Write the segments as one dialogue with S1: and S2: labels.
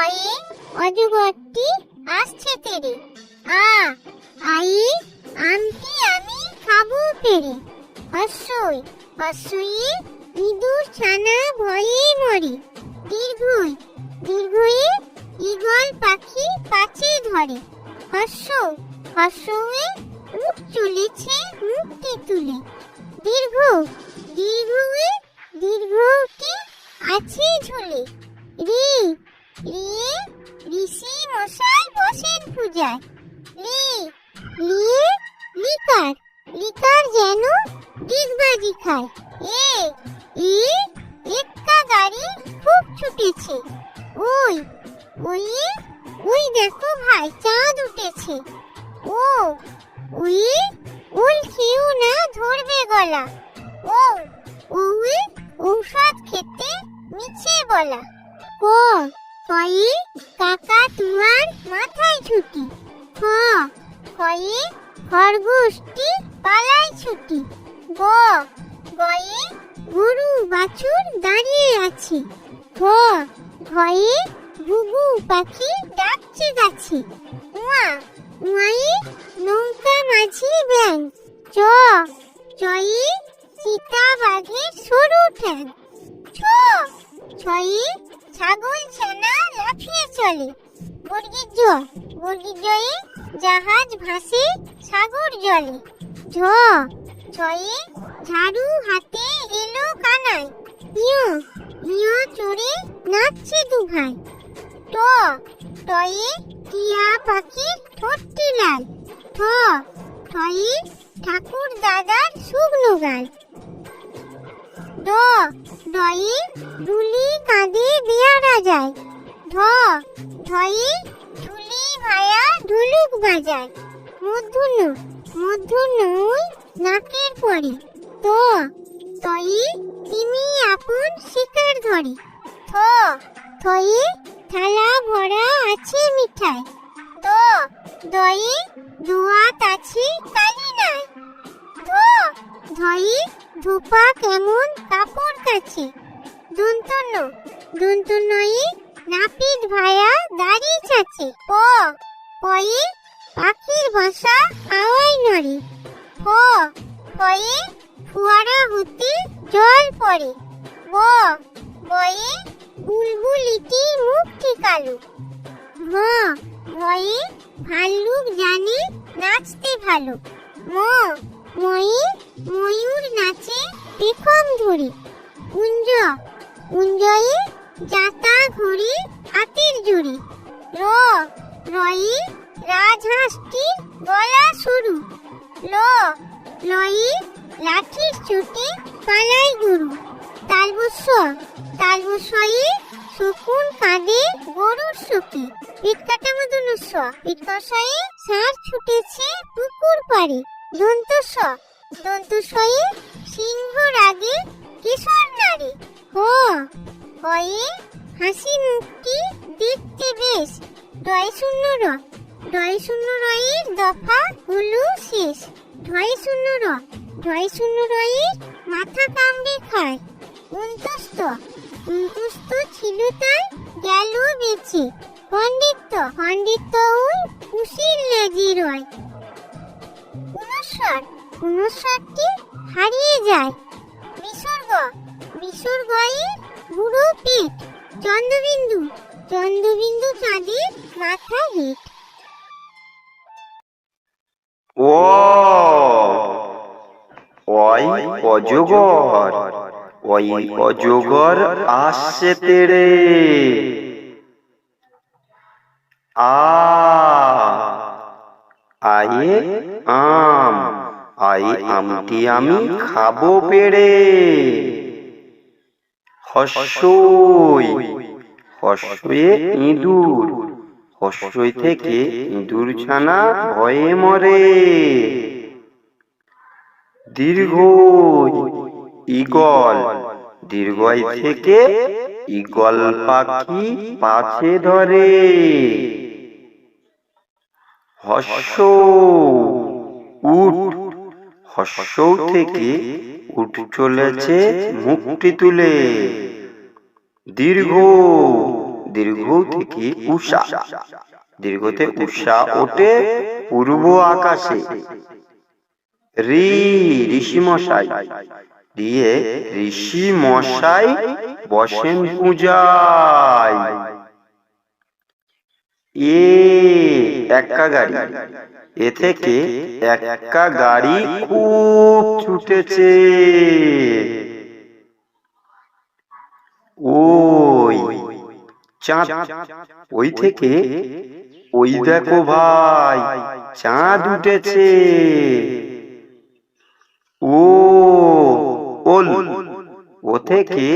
S1: অয়ে অজগরটি আসছে তেরে। আ আই আমটি আমি খাব পেরে হস্যই হস্যই ইঁদুর ছানা ভয়ে মরে। দীর্ঘই, দীর্ঘয়ে ঈগল পাখি পাছে ধরে। হস্য হস্যয়ে উঠ চলেছে মুখটি তুলে। দীর্ঘ দীর্ঘয়ে দীর্ঘটি আছে ঝুলে। রি রিয়ে ঋষি মশাই বসেন পূজায়। লি লিয়ে লিকার লিকার যেন ডিগবাজি খায়। এ, ই, এক্কা গাড়ি খুব ছুটেছে। ওই ওই ওই দেখো ভাই, চাঁদ উঠেছে। ও, ওই, উল খেয়েও না ধরবে গলা। ও, ওই ঔষধ খেতে মিছে বলা। ক কয়ে কাকা তুয়ার মাথায় ছুটি। খ কয়ে খরগোশটি পালায় ছুটি। গ গয়ে গরু বাছুর দাঁড়িয়ে আছে। ঘ ঘয়ে ঘুঘু পাখি ডাকছে গাছে। উয়া উয়ায়ে নৌকা মাঝি ব্যাং চ চয়ে সীতা বাঘের সরু ঠ্যাং। ছ ছয়ে ছাগল ছানা লাফিয়ে চলে। বর্গীর জ বর্গীর জয়ে, জাহাজ, ভাসে, সাগর জলে। ঝ ছয়ে ঝাড়ু হাতে এলো কানায়। ইয় ইয় চড়ে নাচছে দু ভাই ট, টয়ে টিয়া পাখির ঠোঁটটি লাল। ঠ ঠয়ে ঠাকুর দাদার শুকনো গাল। ড ডয়ে ডুলি কাঁধে বেয়ারা যায় ঢ ঢয়ে ঢুলি ভায়া ঢুলুক বাজায়। মূর্ধন্য ওই নাকের পরে। ত তয়ে তিমি আপন শিকার ধরে। থ থয়ে থালা ভরা আছে মিঠাই দ দয়ে দোয়াত আছে কালি নাই। ধ ধয়ে ধোপা কেমন? কাপড় কাছে। দন্তন্য দন্তন্নয়ে নাপিত ভায়া দাড়ি চাচে প, পয়ে পাখির বাসা হাওয়ায় নড়ে। ফ ফয়ে ফুয়ারা হতে জল পড়ে। ব, বয়ে বুলবুলিটি মুখ কালো ভ ভয়ে ভাল্লুক জানে নাচতে ভালো। ম, ময়ে ময়ূর নাচে পেখম ধরে কুঞ্জ কুঞ্জয়ে জাতা, ঘুরি হাতের জুড়ি র, রয়ে, রাজহাঁসটি, গলা সরু। ল, লয়ে, লাঠির চোটে, পালাই গরু। তালবস্য তালবস্যয়ে শকুন কাঁদে, গরুর শোকে পিঠ কাটা মতন স পিঠকষয়ে ষাঁড় ছুটেছে, পুকুর পাড়ে। দন্তস্ব দন্তস্বয়ে সিংহ রাগে কিশোর নারী। হ, হয়ে হাসি মুখটি দেখতে বেশ। ডয় শূন্য র ডয় শূন্য রয়ের দফা হলো শেষ। ঢয় শূন্য র ঢয় শূন্য রয়ের মাথা কামড়ে খায়। উন্তস্ত উন্তস্ত ছিল তাই গেল বেঁচে। পণ্ডিত্য পণ্ডিত্য ওই খুশির লেজি রয় পুনঃস্বর হারিয়ে যায়। বিসর্গ। বিসর্গয়ে বুড়ো পেট চন্দ্রবিন্দু। চন্দ্রবিন্দু মাথা হেট।
S2: ও, ওই অজগর ওই অজগর আসছে তেরে আ, আয়ে আম। আই আমটি আমি খাব পেড়ে। হস্যই হস্যে ইঁদুর। হস্যই থেকে ইঁদুর ছানা ভয়ে মরে। দীর্ঘ ইগল। দীর্ঘই থেকে ইগল পাখি পাছে ধরে। হস্য উট হস্য থেকে উঠ চলেছে মুখটি তুলে। দীর্ঘ দীর্ঘ থেকে উষা দীর্ঘতে উষা ওঠে পূর্ব আকাশে। ঋ ঋষি মশাই। দিয়ে ঋষি মশাই বসেন পূজায়। এ একা গাড়ি। এ থেকে একা গাড়ি খুব ছুটেছে। ওই চাঁদ, ওই থেকে ওই দেখো ভাই, চাঁদ উঠেছে। ও, ওল, ও থেকে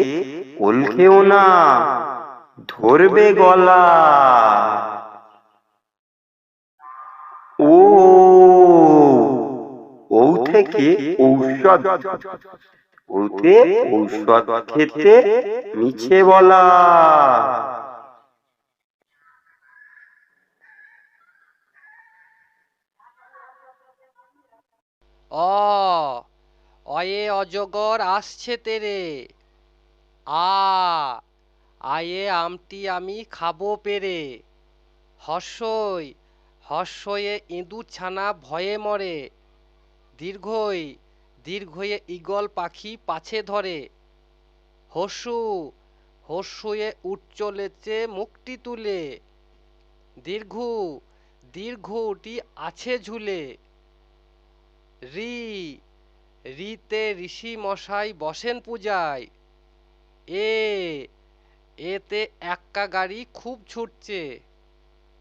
S2: ওল খেও না, ধরবে গলা। ও ও থেকে ঔষধ। ওতে ঔষধ খেতে মিছে বলা।
S3: অ, অয়ে অজগর আসছে তেরে। আ, আয়ে আমটি আমি খাব পেরে। হর্ষই হর্ষয়ে ইঁদুর ছানা ভয়ে মরে, দীর্ঘই দীর্ঘয়ে ঈগল পাখি পাছে ধরে। হর্ষু, হর্ষয়ে উঠ চলেছে মুখটি তুলে, দীর্ঘ দীর্ঘটি আছে ঝুলে। রি, রিতে ঋষি মশাই বসেন পূজায়, এ, এতে এক্কা গাড়ি খুব ছুটছে,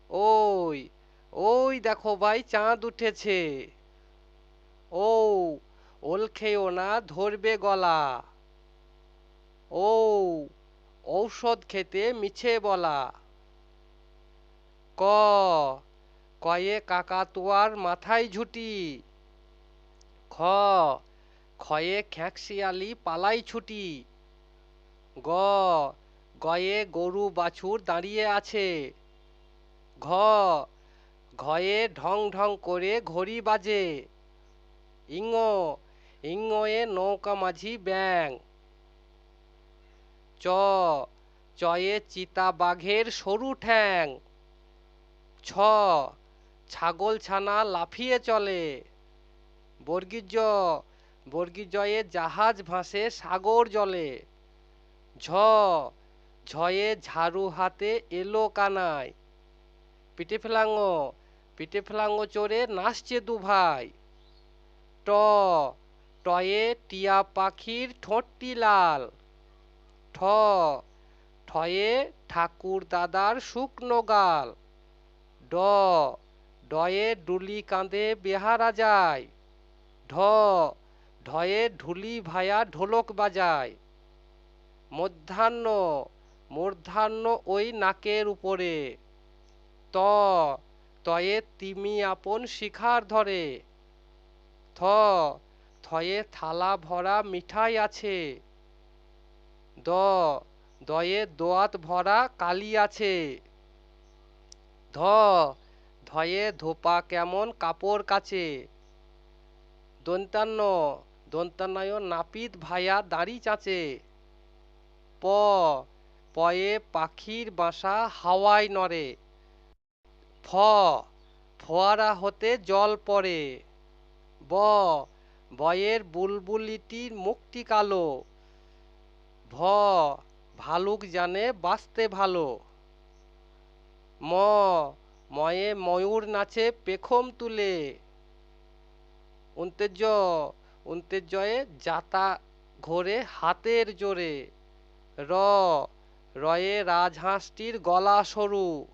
S3: ওই ওই দেখো ভাই, চাঁদ উঠেছে। ও, ওল খেও না, ধরবে গলা। ও, ঔষধ খেতে মিছে বলা। ক, কয়ে কাকাতুয়ার মাথায় ঝুটি। খ খয়ে খ্যাঁকশিয়ালি পালাই ছুটি। গ, গয়ে গরু বাছুর দাঁড়িয়ে আছে। ঘ ঘয়ে ঢং ঢং করে ঘড়ি বাজে। ইঙ, ইঙয়ে নৌকা মাঝি ব্যাং চ, চয়ে চিতা বাঘের সরু ঠ্যাং। ছ, ছাগল ছানা লাফিয়ে চলে। বর্গীজ, বর্গীজয়ে জাহাজ ভাসে সাগর জলে। ঝ, ঝয়ে ঝাড়ু হাতে এলো কানায়। পিঠে ফেলাঙ্গ পিঠে ফেলাঙ্গ চড়ে নাচছে দু ভাই ট, টয়ে টিয়া পাখির ঠোঁটটি লাল। ঠ, ঠয়ে ঠাকুর দাদার শুকনো গাল। ড, ডয়ে ডুলি কাঁধে বেহারা যায়। ঢ, ঢয়ে ঢুলি ভায়া ঢোলক বাজায়। মধ্যাহ্ন মূর্ধান্য ওই নাকের উপরে। ত তয়ে তিমি আপন শিখার ধরে। থ থয়ে থালা ভরা মিঠাই আছে। দ দয়ে দোয়াত ভরা কালি আছে। ধ ধয়ে ধোপা কেমন কাপড় কাছে দন্তান্ন দন্তান্নয় নাপিত ভায়া দাড়ি চাচে। প পয়ে পাখির বাসা হাওয়ায় নড়ে। ফ ফোয়ারা হতে জল পড়ে। ব, বয়ের বুলবুলিটির মুখটি কালো। ভ, ভালুক জানে বাঁচতে ভালো। ম, ময়ে ময়ূর নাচে পেখম তুলে। উন্তেজ উন্তেজয়ে জাতা ঘোরে হাতের জোরে। র, রয়ে রাজহাঁসটির গলা সরু।